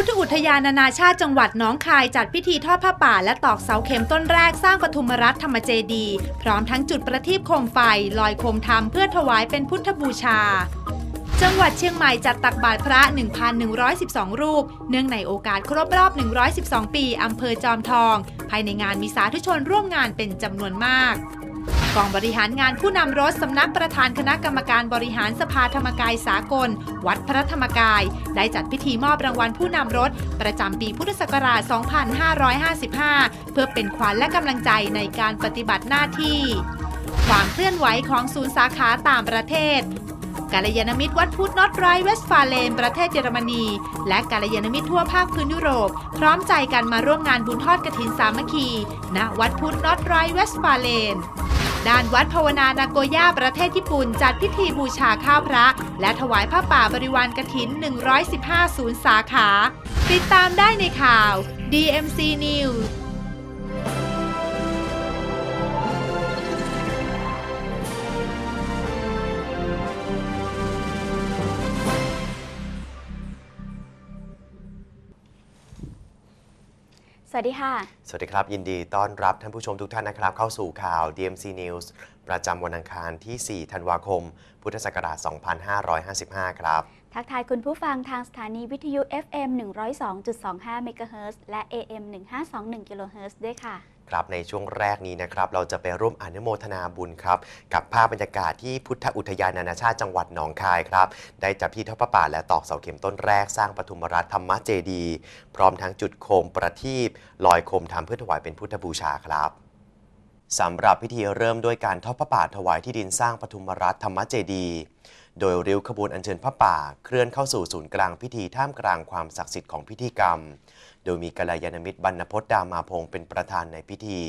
พุทธอุทยานนานาชาติจังหวัดน้องคายจัดพิธีทอดผ้าป่าและตอกเสาเข็มต้นแรกสร้างปฐุมรัฐธรรมเจดี พร้อมทั้งจุดประทีปโคมไฟลอยโคมธรรมเพื่อถวายเป็นพุทธบูชา จังหวัดเชียงใหม่จัดตักบาตรพระ 1,112 รูป เนื่องในโอกาสครบรอบ 112 ปีอำเภอจอมทอง ภายในงานมีสาธุชนร่วมงานเป็นจำนวนมากกองบริหารงานผู้นำรถสำนักประธานคณะกรรมการบริหารสภาธรรมกายสากล วัดพระธรรมกาย ได้จัดพิธีมอบรางวัลผู้นำรถ ประจำปีพุทธศักราช 2555 เพื่อเป็นขวัญและกำลังใจในการปฏิบัติหน้าที่ความเคลื่อนไหวของศูนย์สาขาต่างประเทศ กาลยานมิตรวัดพุทธนอตไรเวสฟาเลน ประเทศเยอรมนี และกาลยานมิตรทั่วภาคพื้นยุโรป พร้อมใจกันมาร่วมงานบุญทอดกฐินสามัคคี ณ วัดพุทธนอตไรเวสฟาเลนด้านวัดภาวนานาโกย่าประเทศญี่ปุ่น จัดพิธีบูชาข้าวพระ และถวายผ้าป่าบริวารกฐิน 115 ศูนย์สาขา ติดตามได้ในข่าว DMC News วัสดีค่ะ สวัสดีครับ ยินดีต้อนรับท่านผู้ชมทุกท่านนะครับ เข้าสู่ข่าว DMC News ประจำวันอังคารที่ 4 ธันวาคม พุทธศักราช 2555 ครับ ทักทายคุณผู้ฟังทางสถานีวิทยุ FM 102.25 MHz และ AM 1521 kHz ด้วยค่ะ ครับในช่วงแรกนี้นะครับเราจะไปร่วมอนุโมทนาบุญครับกับภาพบรรยากาศที่พุทธอุทยานนานาชาติจังหวัดหนองคายครับได้จัดพิธีทอดพระป่าและตอกเสาเข็มต้นแรกสร้างปฐุมรัฐธรรมเจดี พร้อมทั้งจุดโคมประทีปลอยโคมธรรมเพื่อถวายเป็นพุทธบูชาครับสำหรับพิธีเริ่มด้วยการทอดพระป่าถวายที่ดินสร้างปฐุมรัฐธรรมเจดี โดยริ้วขบวนอัญเชิญพระป่า เคลื่อนเข้าสู่ศูนย์กลางพิธีท่ามกลางความศักดิ์สิทธิ์ของพิธีกรรม โดยมีกัลยาณมิตรบรรณพจน์ดามาพงศ์เป็นประธานในพิธี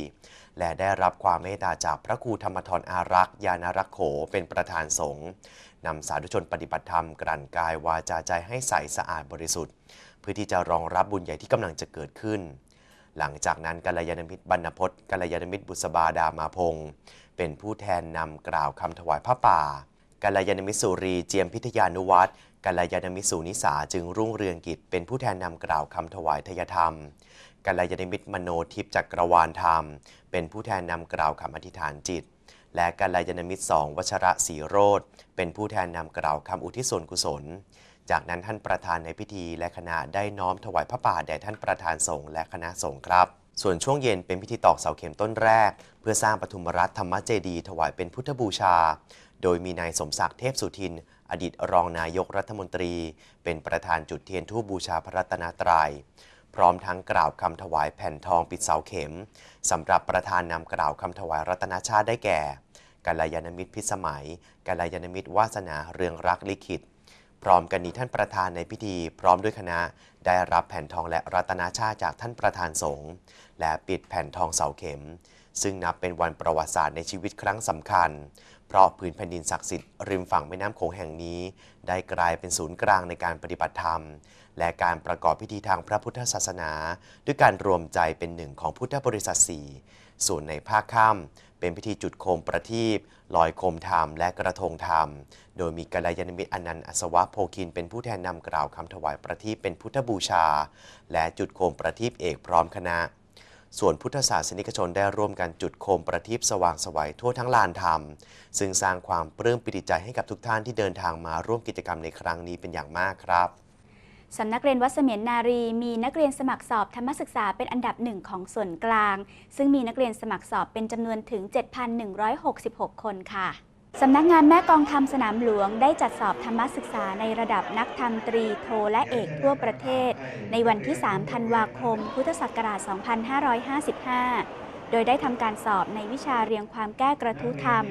และได้รับความเมตตาจากพระครูธรรมทรอารักษ์ยานรักโขเป็นประธานสงฆ์นำสาธุชนปฏิบัติธรรมกลั่นกายวาจาใจให้ใสสะอาดบริสุทธิ์ เพื่อที่จะรองรับบุญใหญ่ที่กำลังจะเกิดขึ้น หลังจากนั้นกัลยาณมิตรบรรณพจน์กัลยาณมิตรบุษบาดามาพงศ์เป็นผู้แทนนำกล่าวคำถวายพระป่ากัลยาณมิตรสุรีเจียมพิทยานุวัตร กัลยาณมิตรสุนิสาจึงรุ่งเรืองกิจเป็นผู้แทนนำกล่าวคำถวายทยธรรม กัลยาณมิตรมโนทิพจักรวาลธรรม เป็นผู้แทนนำกล่าวคำอธิษฐานจิต และกัลยาณมิตรสองวชระศรีโรธเป็นผู้แทนนำกล่าวคำอุทิศส่วนกุศล จากนั้นท่านประธานในพิธีและคณะได้น้อมถวายพระป่าแด่ท่านประธานสงฆ์และคณะสงฆ์ครับส่วนช่วงเย็นเป็นพิธีตอกเสาเข็มต้นแรก เพื่อสร้างปฐุมรัฐธรรมเจดีถวายเป็นพุทธบูชา โดยมีนายสมศักดิ์เทพสุทิน อดีตรองนายกรัฐมนตรี เป็นประธานจุดเทียนทูบบูชาพระรัตนตรยัย พร้อมทั้งกล่าวคำถวายแผ่นทองปิดเสาเข็มสำหรับประธานนำกล่าวคำถวายรัตนชาติได้แก่กัลยาณมิตรพิสมัยกัลยาณมิตรวาสนาเรืองรักลิขิต พร้อมกันนี้ท่านประธานในพิธี พร้อมด้วยคณะได้รับแผ่นทองและรัตนาชาติจากท่านประธานสงฆ์และปิดแผ่นทองเสาเข็ม ซึ่งนับเป็นวันประวัติศาสตร์ในชีวิตครั้งสำคัญ เพราะพื้นแผ่นดินศักดิ์สิทธิ์ริมฝั่งแม่น้ำโขงแห่งนี้ ได้กลายเป็นศูนย์กลางในการปฏิบัติธรรม และการประกอบพิธีทางพระพุทธศาสนา ด้วยการรวมใจเป็นหนึ่งของพุทธบริษัทสี่ส่วนในภาคค่ำเป็นพิธีจุดโคมประทีปลอยโคมธรรมและกระทงธรรม โดยมีกัลยาณมิตรอนันต์อัศวะโพคินเป็นผู้แทนนำกล่าวคำถวายประทีปเป็นพุทธบูชา และจุดโคมประทีปเอกพร้อมคณะ ส่วนพุทธศาสนิกชนได้ร่วมกันจุดโคมประทีปสว่างสวัยทั่วทั้งลานธรรม ซึ่งสร้างความปลื้มปิติใจให้กับทุกท่านที่เดินทางมาร่วมกิจกรรมในครั้งนี้เป็นอย่างมากครับสำนักเรียนวัดเสมียนนารี มีนักเรียนสมัครสอบธรรมศึกษาเป็นอันดับหนึ่งของส่วนกลาง ซึ่งมีนักเรียนสมัครสอบเป็นจำนวนถึง 7,166 คนค่ะ สำนักงานแม่กองธรรมสนามหลวงได้จัดสอบธรรมศึกษาในระดับนักธรรมตรีโทและเอกทั่วประเทศ ในวันที่ 3 ธันวาคม พุทธศักราช 2555 โดยได้ทำการสอบในวิชาเรียงความแก้กระทู้ธรรม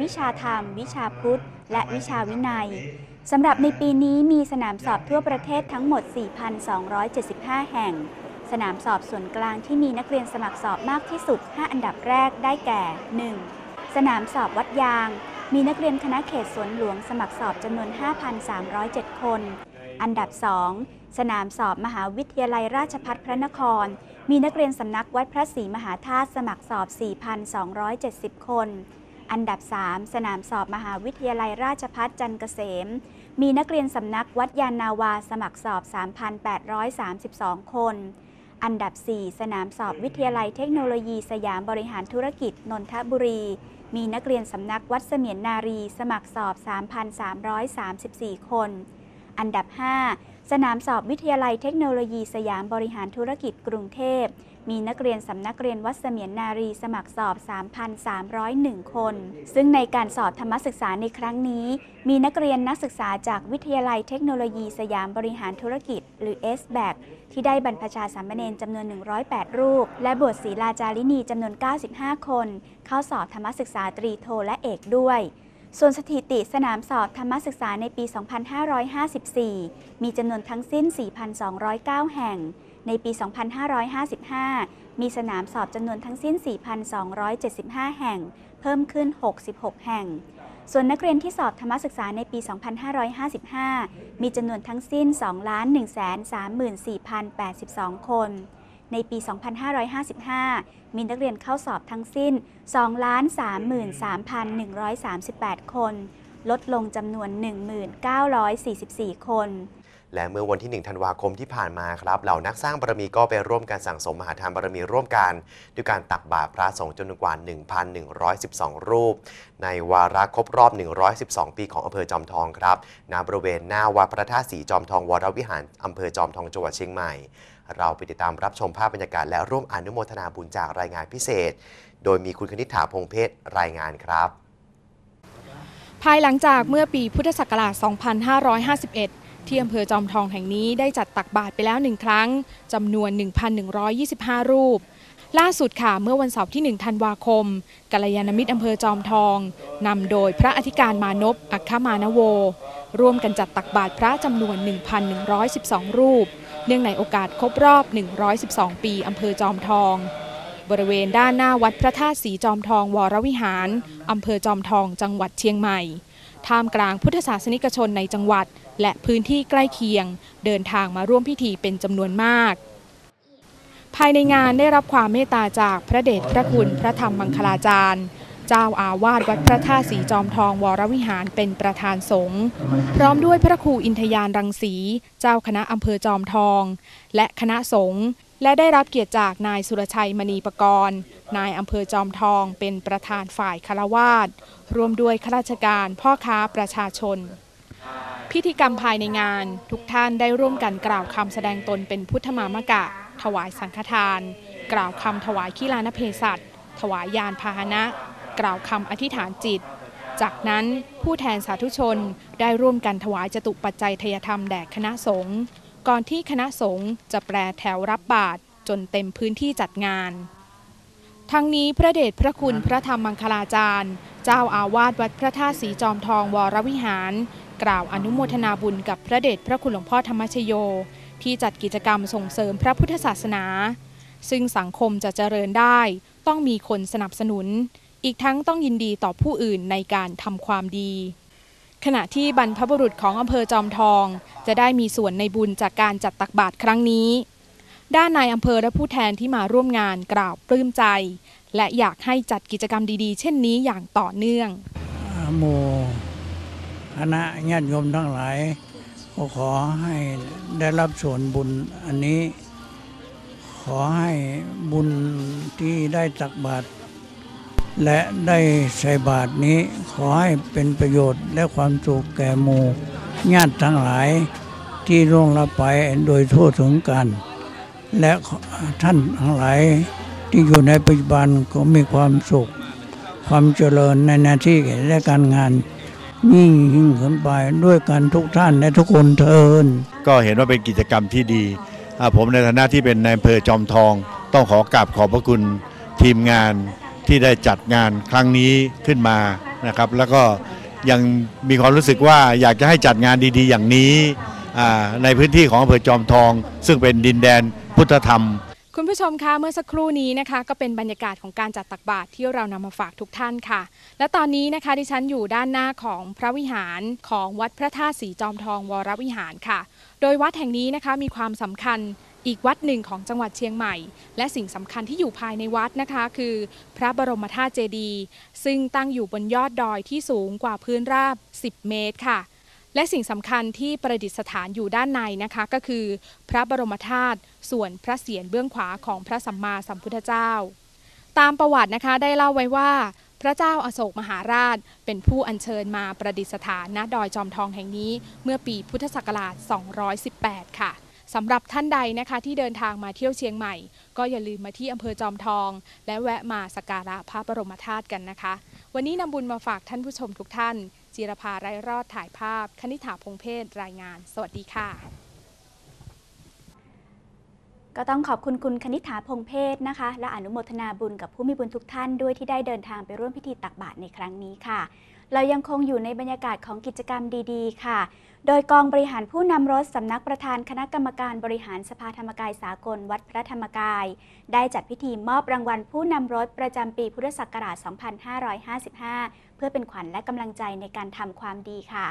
วิชาธรรม วิชาพุทธ และวิชาวินัยสำหรับในปีนี้มีสนามสอบทั่วประเทศทั้งหมด 4,275 แห่ง สนามสอบส่วนกลางที่มีนักเรียนสมัครสอบมากที่สุด 5 อันดับแรกได้แก่ 1. สนามสอบวัดยาง มีนักเรียนคณะเขตสวนหลวงสมัครสอบจำนวน 5,307 คน อันดับ 2 สนามสอบมหาวิทยาลัยราชภัฏพระนคร มีนักเรียนสำนักวัดพระศรีมหาธาตุสมัครสอบ 4,270 คน อันดับ 3 สนามสอบมหาวิทยาลัยราชภัฏจันเกษม มีนักเรียนสำนักวัดยานนาวาสมัครสอบ 3,832 คน อันดับ 4 สนามสอบวิทยาลัยเทคโนโลยีสยามบริหารธุรกิจนนทบุรี มีนักเรียนสำนักวัดเสมียนนารีสมัครสอบ 3,334 คน อันดับ 5 สนามสอบวิทยาลัยเทคโนโลยีสยามบริหารธุรกิจกรุงเทพ มีนักเรียนสำนักเรียนวัดเสมียนนารีสมัครสอบ 3,301 คน ซึ่งในการสอบธรรมศึกษาในครั้งนี้ มีนักเรียนนักศึกษาจากวิทยาลัยเทคโนโลยีสยามบริหารธุรกิจ หรือ s b a c ที่ได้บรรพชาสามเณรจำนวน 108 รูป และบวชศีลาจารินีจำนวน 95 คน เข้าสอบธรรมศึกษาตรีโทและเอกด้วยส่วนสถิติสนามสอบธรรมศึกษาในปี 2554 มีจำนวนทั้งสิ้น 4,209 แห่ง ในปี 2555 มีสนามสอบจำนวนทั้งสิ้น 4,275 แห่ง เพิ่มขึ้น 66 แห่ง ส่วนนักเรียนที่สอบธรรมศึกษาในปี 2555 มีจำนวนทั้งสิ้น 2,134,082 คน ในปี 2555 มีนักเรียนเข้าสอบทั้งสิ้น 2,33,138 คน ลดลงจำนวน 1,944 คน และเมื่อวันที่ 1 ธันวาคมที่ผ่านมาครับ เหล่านักสร้างบารมีก็ไปร่วมกันสั่งสมมหาทานบารมีร่วมกัน ด้วยการตักบาตรพระสงฆ์จำนวนกว่า 1,112 รูป ในวาระครบรอบ 112 ปีของอำเภอจอมทองครับณบริเวณหน้าวัดพระธาตุสีจอมทองวรวิหารอำเภอจอมทองจังหวัดเชียงใหม่ เราไปติดตามรับชมภาพบรรยากาศและร่วมอนุโมทนาบุญจากรายงานพิเศษ โดยมีคุณคณิษฐาพงเพชรรายงานครับ ภายหลังจากเมื่อปีพุทธศักราช 2551 ที่อำเภอจอมทองแห่งนี้ได้จัดตักบาตรไปแล้วหนึ่งครั้งจำนวน 1,125 รูป ล่าสุดค่ะเมื่อวันเสาร์ที่ 1 ธันวาคมกัลยาณมิตรอำเภอจอมทองนำโดยพระอธิการมานพอัคคมานโว ร่วมกันจัดตักบาตรพระจำนวน 1,112 รูป เนื่องในโอกาสครบรอบ 112 ปีอำเภอจอมทองบริเวณด้านหน้าวัดพระธาตุสีจอมทองวรวิหาร อำเภอจอมทองจังหวัดเชียงใหม่ ท่ามกลางพุทธศาสนิกชนในจังหวัด และพื้นที่ใกล้เคียง เดินทางมาร่วมพิธีเป็นจำนวนมาก ภายในงานได้รับความเมตตาจากพระเดชพระคุณพระธรรมมังคลาจารย์ เจ้าอาวาสวัดพระธาตุสีจอมทองวรวิหารเป็นประธานสงฆ์พร้อมด้วยพระครูอินทยานรังสี เจ้าคณะอำเภอจอมทอง และคณะสงฆ์และได้รับเกียรติจากนายสุรชัยมณีปกรณ์นายอำเภอจอมทองเป็นประธานฝ่ายคารวาสรวมด้วยข้าราชการพ่อค้าประชาชน พิธีกรรมภายในงานทุกท่านได้ร่วมกันกล่าวคำแสดงตนเป็นพุทธมามกะ ถวายสังฆทาน กล่าวคำถวายขีลานเพศัตถวายยานพาหนะ กล่าวคำอธิษฐานจิต จากนั้นผู้แทนสาธุชนได้ร่วมกันถวายจตุปัจจัยทยธรรมแด่คณะสงฆ์ก่อนที่คณะสงฆ์จะแปรแถวรับบาตรจนเต็มพื้นที่จัดงาน ทั้งนี้พระเดชพระคุณพระธรรมมังคลาจารย์ เจ้าอาวาสวัดพระธาตุสีจอมทองวรวิหาร กล่าวอนุโมทนาบุญกับพระเดชพระคุณหลวงพ่อธรรมชโย ที่จัดกิจกรรมส่งเสริมพระพุทธศาสนา ซึ่งสังคมจะเจริญได้ ต้องมีคนสนับสนุน อีกทั้งต้องยินดีต่อผู้อื่นในการทำความดี ขณะที่บรรพบุรุษของอำเภอจอมทอง จะได้มีส่วนในบุญจากการจัดตักบาตรครั้งนี้ ด้านนายอำเภอและผู้แทนที่มาร่วมงานกล่าวปลื้มใจ และอยากให้จัดกิจกรรมดีๆ เช่นนี้อย่างต่อเนื่องโม คณะญาติโยมทั้งหลายก็ขอให้ได้รับส่วนบุญอันนี้ ขอให้บุญที่ได้ตักบาตรและได้ใส่บาตรนี้ขอให้เป็นประโยชน์และความสุขแก่หมู่ญาติทั้งหลายที่ร่วงรับไปโดยทั่วถึงกัน และท่านทั้งหลายที่อยู่ในปัจจุบันก็มีความสุข ความเจริญในหน้าที่และการงาน ยิ่งยิ่งขึ้นไปด้วยกันทุกท่านและทุกคนเทิน ก็เห็นว่าเป็นกิจกรรมที่ดี ผมในฐานะที่เป็นนายอำเภอจอมทอง ต้องขอกราบขอบพระคุณทีมงานที่ได้จัดงานครั้งนี้ขึ้นมานะครับ แล้วก็ยังมีความรู้สึกว่าอยากจะให้จัดงานดีๆ อย่างนี้ในพื้นที่ของอำเภอจอมทอง ซึ่งเป็นดินแดนพุทธธรรม คุณผู้ชมคะเมื่อสักครู่นี้นะคะ ก็เป็นบรรยากาศของการจัดตักบาตรที่เรานำมาฝากทุกท่านค่ะ และตอนนี้นะคะดิฉันอยู่ด้านหน้าของพระวิหารของวัดพระธาตุสีจอมทองวรวิหารค่ะ โดยวัดแห่งนี้นะคะมีความสำคัญอีกวัดหนึ่งของจังหวัดเชียงใหม่ และสิ่งสำคัญที่อยู่ภายในวัดนะคะ คือ พระบรมธาตุเจดีย์ซึ่งตั้งอยู่บนยอดดอยที่สูงกว่าพื้นราบ 10 เมตรค่ะ และสิ่งสำคัญที่ประดิษฐานอยู่ด้านในนะคะ ก็คือ พระบรมธาตุส่วนพระเศียรเบื้องขวาของพระสัมมาสัมพุทธเจ้า ตามประวัตินะคะได้เล่าไว้ว่า พระเจ้าอาโศกมหาราช เป็นผู้อัญเชิญมาประดิษฐานณดอยจอมทองแห่งนี้ เมื่อปีพุทธศักราช 218 ค่ะสำหรับท่านใดนะคะที่เดินทางมาเที่ยวเชียงใหม่ ก็อย่าลืมมาที่อำเภอจอมทอง และแวะมาสักการะพระบรมธาตุกันนะคะ วันนี้นำบุญมาฝากท่านผู้ชมทุกท่าน จิรภาไรรอดถ่ายภาพ คณิ t าพงเพศรายงาน สวัสดีค่ะ ก็ต้องขอบคุณคุณคณิ t h าพงเพศนะคะ และอนุโมทนาบุญกับผู้มีบุญทุกท่านด้วยที่ได้เดินทางไปร่วมพิธีตักบาตรในครั้งนี้ค่ะ เรายังคงอยู่ในบรรยากาศของกิจกรรมดีๆ ค่ะ โดยกองบริหารผู้นำรถสำนักประธานคณะกรรมการบริหารสภาธรรมกายสากลวัดพระธรรมกาย ได้จัดพิธีมอบรางวัลผู้นำรถประจำปีพุทธศักราช 2555 เพื่อเป็นขวัญและกำลังใจในการทำความดีค่ะ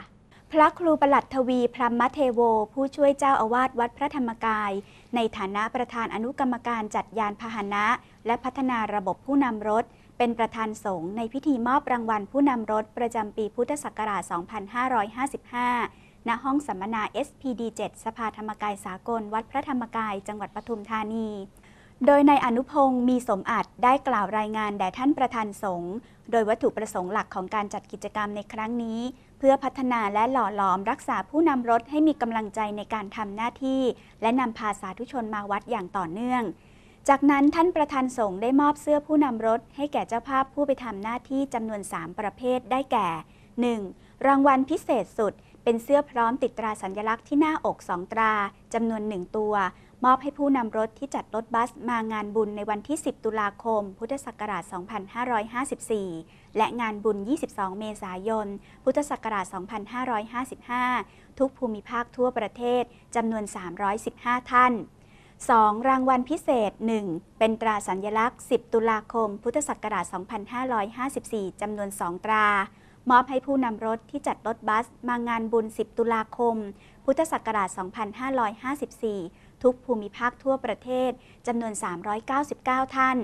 พระครูประหลัดทวีพรหมเทโว ผู้ช่วยเจ้าอาวาสวัดพระธรรมกาย ในฐานะประธานอนุกรรมการจัดยานพาหนะ และพัฒนาระบบผู้นำรถ เป็นประธานสงฆ์ในพิธีมอบรางวัลผู้นำรถประจำปีพุทธศักราช 2555 ณ ห้องสัมมนา SPD 7 สภาธรรมกายสากล วัดพระธรรมกาย จังหวัดปทุมธานี โดยในอนุพงศ์มีสมอัดได้กล่าวรายงานแด่ท่านประธานสงฆ์ โดยวัตถุประสงค์หลักของการจัดกิจกรรมในครั้งนี้ เพื่อพัฒนาและหล่อหลอมรักษาผู้นำรถให้มีกำลังใจในการทำหน้าที่ และนำพาสาธุชนมาวัดอย่างต่อเนื่อง จากนั้นท่านประธานสงฆ์ได้มอบเสื้อผู้นำรถ ให้แก่เจ้าภาพผู้ไปทำหน้าที่จำนวน 3 ประเภทได้แก่ 1. รางวัลพิเศษสุด เป็นเสื้อพร้อมติดตราสัญลักษณ์ที่หน้าอก 2 ตราจำนวน 1 ตัว มอบให้ผู้นำรถที่จัดรถบัสมางานบุญในวันที่ 10 ตุลาคม พุทธศักราช 2554 และงานบุญ 22 เมษายน พุทธศักราช 2555 ทุกภูมิภาคทั่วประเทศจำนวน 315 ท่าน 2. รางวัลพิเศษ 1. เป็นตราสัญลักษณ์ 10 ตุลาคม พุทธศักราช 2554 จำนวน 2 ตรา มอบให้ผู้นำรถที่จัดรถบัส มางานบุญ 10 ตุลาคม พุทธศักราช 2554 ทุกภูมิภาคทั่วประเทศ จำนวน 399 ท่าน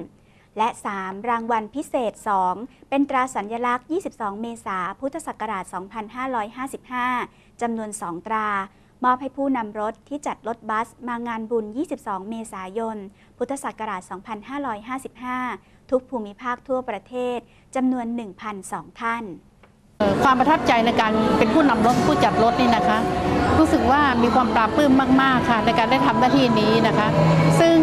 และ 3. รางวัลพิเศษ 2 เป็นตราสัญลักษณ์ 22 เมษาพุทธศักราช 2555 จำนวน 2 ตรา มอบให้ผู้นำรถที่จัดรถบัสมางานบุญ 22 เมษายน พุทธศักราช 2555 ทุกภูมิภาคทั่วประเทศจำนวน 1,002 ท่าน ความประทับใจในการเป็นผู้นำรถผู้จัดรถนี่นะคะ รู้สึกว่ามีความปลาบปลื้มมาก ๆ ค่ะ ในการได้ทำหน้าที่นี้นะคะ ซึ่ง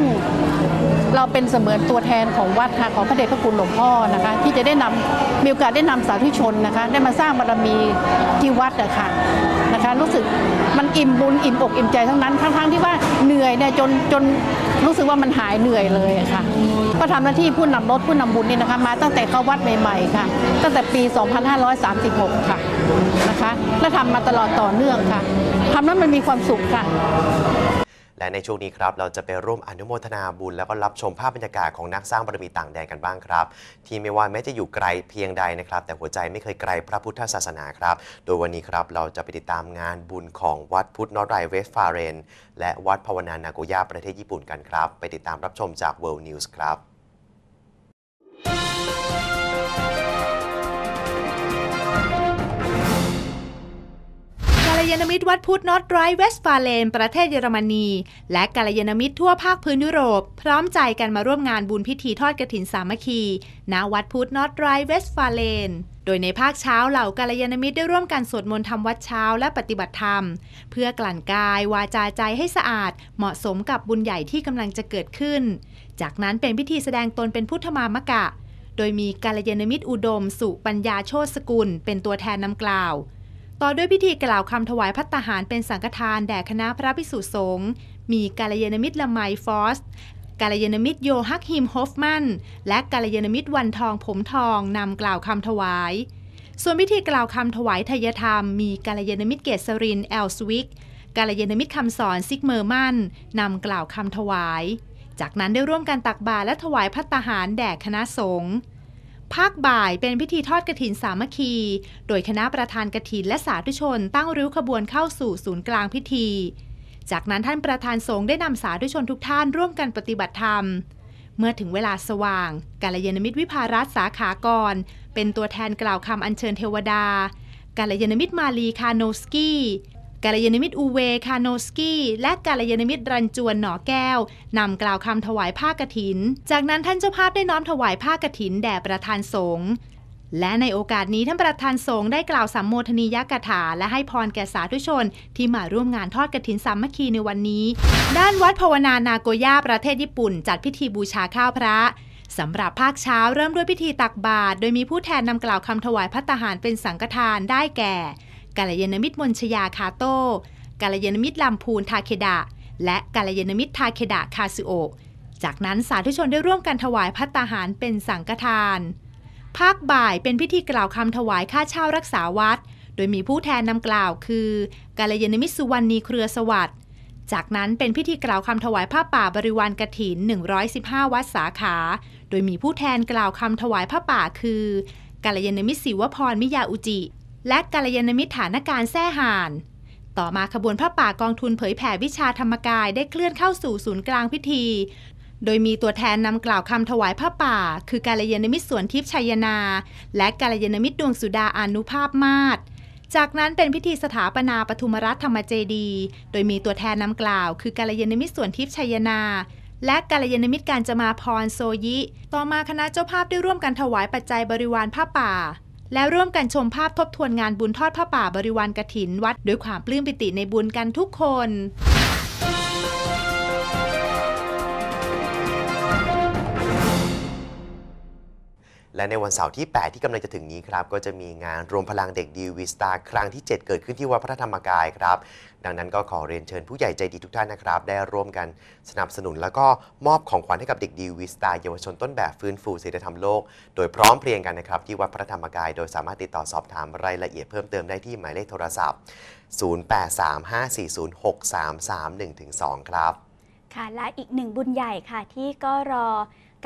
เราเป็นเสมือนตัวแทนของวัดค่ะของพระเดชพระคุณหลวงพ่อนะคะ ที่จะได้นำมีโอกาสได้นำสาธุชนนะคะ ได้มาสร้างบารมีที่วัดอะค่ะะรู้สึกมันอิ่มบุญอิ่มอกอิ่มใจทั้งนั้นทั้งๆที่ว่าเหนื่อยเนี่ยจนจนรู้สึกว่ามันหายเหนื่อยเลยอะค่ะ ก็ทำหน้าที่ผู้นำรถผู้นำบุญนี่นะคะ มาตั้งแต่เข้าวัดใหม่ๆค่ะ ตั้งแต่ปี 2536 ค่ะนะคะ และทำมาตลอดต่อเนื่องค่ะทำแล้วมันมีความสุขค่ะ และในช่วงนี้ครับเราจะไปร่วมอนุโมทนาบุญ แล้วก็รับชมภาพบรรยากาศของนักสร้างบารมีต่างแดนกันบ้างครับ ที่ไม่ว่าแม้จะอยู่ไกลเพียงใดนะครับ แต่หัวใจไม่เคยไกลพระพุทธศาสนาครับ โดยวันนี้ครับเราจะไปติดตามงานบุญของวัดพุทธนอตไรเวสฟาเรน และวัดภาวนานาโกย่าประเทศญี่ปุ่นกันครับ ไปติดตามรับชมจาก World News ครับ ยาณมิตรวัดพุทธนอตไรเวสฟาเลน ประเทศเยอรมนี และกัลยาณมิตรทั่วภาคพื้นยุโรป พร้อมใจกันมาร่วมงานบุญพิธีทอดกฐินสามัคคีณวัดพุทธนอตไรเวสฟาเลนโดยในภาคเช้าเหล่ากัลยาณมิตรได้ร่วมกันสวดมนต์ทำวัดเช้าและปฏิบัติธรรม เพื่อกลั่นกายวาจาใจให้สะอาด เหมาะสมกับบุญใหญ่ที่กำลังจะเกิดขึ้น จากนั้นเป็นพิธีแสดงตนเป็นพุทธมามกะ โดยมีกัลยาณมิตรอุดม สุปัญญาโชติสกุล เป็นตัวแทนนำกล่าว ต่อด้วยพิธีกล่าวคำถวายพัตตาหารเป็นสังฆทานแด่คณะพระภิกษุสงฆ์มีกาลยานมิตรละไมฟอสกาลยานมิตรโยฮักฮิมโฮฟมัน และกาลยานมิตรวันทองผมทองนำกล่าวคำถวาย ส่วนพิธีกล่าวคำถวายทยธรรม มีกาลยานมิตรเกษรินแอลสวิกกาลยานมิตรคำสอนซิกเมอร์มันนำกล่าวคำถวาย จากนั้นได้ร่วมกันตักบาตรและถวายพัตตาหารแด่คณะสงฆ์ ภาคบ่ายเป็นพิธีทอดกระถินสามัคคี โดยคณะประธานกระถินและสาธุชนตั้งริ้วขบวนเข้าสู่ศูนย์กลางพิธี จากนั้นท่านประธานสงฆ์ได้นำสาธุชนทุกท่านร่วมกันปฏิบัติธรรม เมื่อถึงเวลาสว่างกาลยานมิตรวิภารัตน์สาขากร เป็นตัวแทนกล่าวคำอัญเชิญเทวดากาลยานมิตรมาลีคาโนสกี้ กาลยานมิตรอูเวคาโนสกี้และกาลยานมิตรรันจวนหนอแก้วนำกล่าวคำถวายผ้ากฐิน จากนั้นท่านเจ้าภาพได้น้อมถวายผ้ากฐินแด่ประธานสงฆ์และในโอกาสนี้ท่านประธานสงฆ์ได้กล่าวสัมโมทนียกถา และให้พรแก่สาธุชน ที่มาร่วมงานทอดกฐินสามัคคีในวันนี้ ด้านวัดภาวนานาโกย่าประเทศญี่ปุ่น จัดพิธีบูชาข้าวพระสำหรับภาคเช้าเริ่มด้วยพิธีตักบาตรโดยมีผู้แทนนำกล่าวคำถวายพัตตาหารเป็นสังฆทานได้แก่ กาลยานมิตรมนชยาคาโต้กาลยานมิตรลำพูนทาเคดะ และกาลยานมิตรทาเคดะคาซุโอะจากนั้นสาธุชนได้ร่วมกันถวายพัตตาหารเป็นสังฆทาน ภาคบ่ายเป็นพิธีกล่าวคำถวายค่าเช่ารักษาวัด โดยมีผู้แทนนำกล่าวคือกาลยานมิตรสุวรรณีเครือสวัสดิ์จากนั้นเป็นพิธีกล่าวคำถวายผ้าป่าบริวารกถิน 115 วัดสาขา โดยมีผู้แทนกล่าวคำถวายผ้าป่าคือกาลยานมิตรศิวพรมิยาอุจิ และกาลยานมิตรฐานการแท้ห่าน ต่อมาขบวนผ้าป่ากองทุนเผยแผ่วิชาธรรมกายได้เคลื่อนเข้าสู่ศูนย์กลางพิธี โดยมีตัวแทนนำกล่าวคำถวายผ้าป่า คือกาลยานมิตรสวนทิพย์ชัยนา และกาลยานมิตรดวงสุดาอานุภาพมาศจากนั้นเป็นพิธีสถาปนาปฐุมรัฐธรรมเจดี โดยมีตัวแทนนำกล่าว คือกาลยานมิตรสวนทิพย์ชัยนา และกาลยานมิตรการจมาพรโซยิ ต่อมาคณะเจ้าภาพได้ร่วมกันถวายปัจจัยบริวารผ้าป่า และร่วมกันชมภาพทบทวนงานบุญทอดผ้าป่าบริวารกระถินวัด ด้วยความปลื้มปิติในบุญกันทุกคน และในวันเสาร์ที่ 8 ที่กำลังจะถึงนี้ครับ ก็จะมีงานรวมพลังเด็กดีวิสตาครั้งที่ 7 เกิดขึ้นที่วัดพระธรรมกายครับ ดังนั้นก็ขอเรียนเชิญผู้ใหญ่ใจดีทุกท่านนะครับ ได้ร่วมกันสนับสนุน แล้วก็มอบของขวัญให้กับเด็กดีวิสตาเยาวชนต้นแบบฟื้นฟูศีลธรรมโลก โดยพร้อมเพรียงกันนะครับที่วัดพระธรรมกาย โดยสามารถติดต่อสอบถามรายละเอียดเพิ่มเติมได้ที่หมายเลขโทรศัพท์ 0835406331-2 ครับ ค่ะและอีกหนึ่งบุญใหญ่ค่ะที่ก็รอ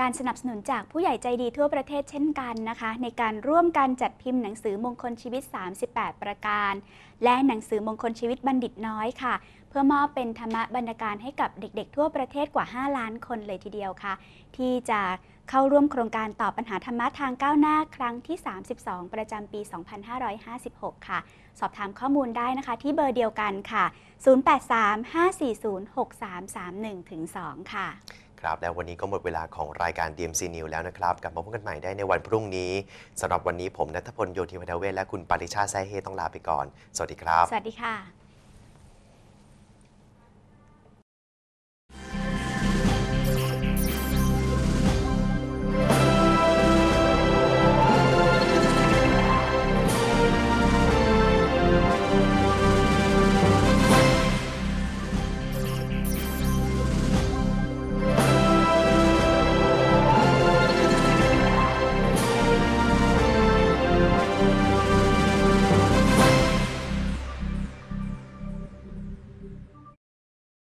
การสนับสนุนจากผู้ใหญ่ใจดีทั่วประเทศเช่นกันนะคะ ในการร่วมกันจัดพิมพ์หนังสือมงคลชีวิต 38 ประการ และหนังสือมงคลชีวิตบัณฑิตน้อยค่ะ เพื่อมอบเป็นธรรมบรรณการให้กับเด็กๆ ทั่วประเทศกว่า 5 ล้านคนเลยทีเดียวค่ะ ที่จะเข้าร่วมโครงการตอบปัญหาธรรมะทางก้าวหน้าครั้งที่ 32 ประจำปี 2556 ค่ะ สอบถามข้อมูลได้นะคะ ที่เบอร์เดียวกันค่ะ 0835406331-2 ค่ะ ครับ แล้ววันนี้ก็หมดเวลาของรายการ DMC News แล้วนะครับ กลับมาพบกันใหม่ได้ในวันพรุ่งนี้สำหรับวันนี้ผมนัทพลโยธิวัฒเวศและคุณปริชาแซ่เฮต้องลาไปก่อน สวัสดีครับ สวัสดีค่ะ